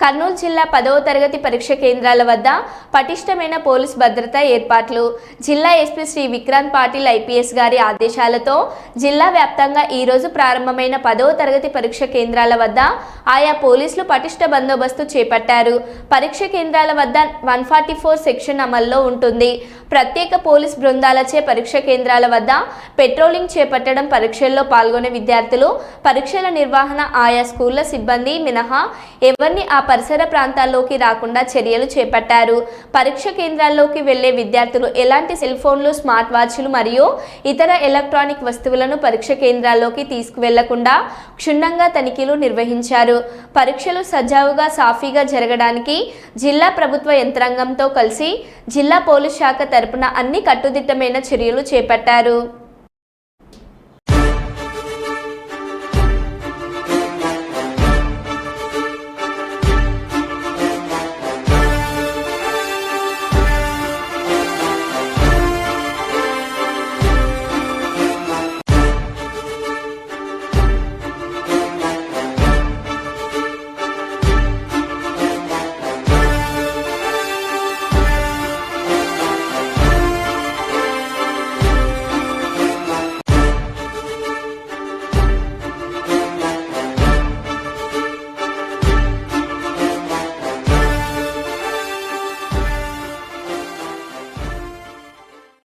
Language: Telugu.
కర్నూలు జిల్లా పదవ తరగతి పరీక్ష కేంద్రాల వద్ద పటిష్టమైన పోలీస్ భద్రత ఏర్పాట్లు. జిల్లా ఎస్పీ శ్రీ విక్రాంత్ పాటిల్ ఐపీఎస్ గారి ఆదేశాలతో జిల్లా వ్యాప్తంగా ఈరోజు ప్రారంభమైన పదవ తరగతి పరీక్ష కేంద్రాల వద్ద ఆయా పోలీసులు పటిష్ట బందోబస్తు చేపట్టారు. పరీక్ష కేంద్రాల వద్ద వన్ ఫార్టీ ఫోర్ సెక్షన్ అమల్లో ఉంటుంది. ప్రత్యేక పోలీస్ బృందాలచే పరీక్ష కేంద్రాల వద్ద పెట్రోలింగ్ చేపట్టడం పరీక్షల్లో పాల్గొనే విద్యార్థులు పరీక్షల నిర్వహణ ఆయా స్కూళ్ళ సిబ్బంది మినహా ఎవరిని ఆ పరిసర ప్రాంతాల్లోకి రాకుండా చర్యలు చేపట్టారు. పరీక్ష కేంద్రాల్లోకి వెళ్ళే విద్యార్థులు ఎలాంటి సెల్ ఫోన్లు స్మార్ట్ వాచ్లు మరియు ఇతర ఎలక్ట్రానిక్ వస్తువులను పరీక్ష కేంద్రాల్లోకి తీసుకువెళ్ళకుండా క్షుణ్ణంగా తనిఖీలు నిర్వహించారు. పరీక్షలు సజావుగా సాఫీగా జరగడానికి జిల్లా ప్రభుత్వ యంత్రాంగంతో కలిసి జిల్లా పోలీస్ శాఖ తరపున అన్ని కట్టుదిట్టమైన చర్యలు చేపట్టారు.